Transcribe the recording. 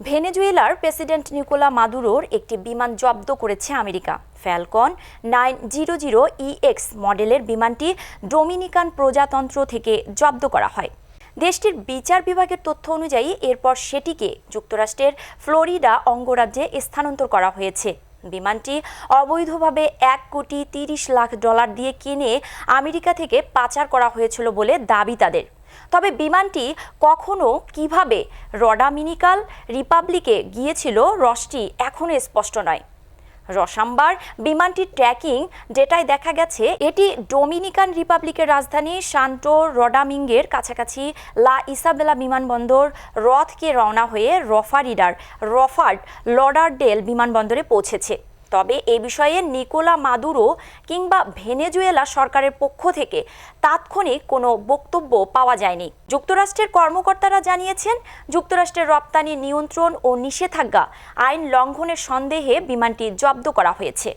ভেনেজুয়েলার president Nicolas মাদুরোর একটি বিমান জব্দ করেছে America. Falcon nine zero zero EX মডেলের বিমানটি ডোমিনিকান প্রজাতন্ত্র থেকে জব্দ করা হয়। দেশটির বিচার বিভাগের তথ্য অনুযায়ী এরপর সেটিকে যুক্তরাষ্ট্রের ফ্লোরিডা অঙ্গরাজ্যে স্থানান্তর করা হয়েছে। বিমানটি অবৈধভাবে এক কোটি তিরিশ লাখ ডলার দিয়ে কিনে আমেরিকা থেকে পাচার করা হয়েছিল বলে দাবি তাদের। তবে বিমানটি কখনো কীভাবে রডামিনিকাল রিপাবলিকে গিয়েছিল রসটি এখনও স্পষ্ট নয়। রসাম্বার বিমানটির ট্র্যাকিং ডেটায় দেখা গেছে, এটি ডোমিনিকান রিপাবলিকের রাজধানী শান্টো রডামিঙ্গের কাছাকাছি লা ইসাবেলা বিমানবন্দর রথকে রওনা হয়ে রফারিডার রফার্ড লডারডেল বিমানবন্দরে পৌঁছেছে। তবে এ বিষয়ে নিকোলা মাদুরো কিংবা ভেনেজুয়েলা সরকারের পক্ষ থেকে তাৎক্ষণিক কোনো বক্তব্য পাওয়া যায়নি। যুক্তরাষ্ট্রের কর্মকর্তারা জানিয়েছেন, যুক্তরাষ্ট্রের রপ্তানি নিয়ন্ত্রণ ও নিষেধাজ্ঞা, আইন লঙ্ঘনের সন্দেহে বিমানটি জব্দ করা হয়েছে।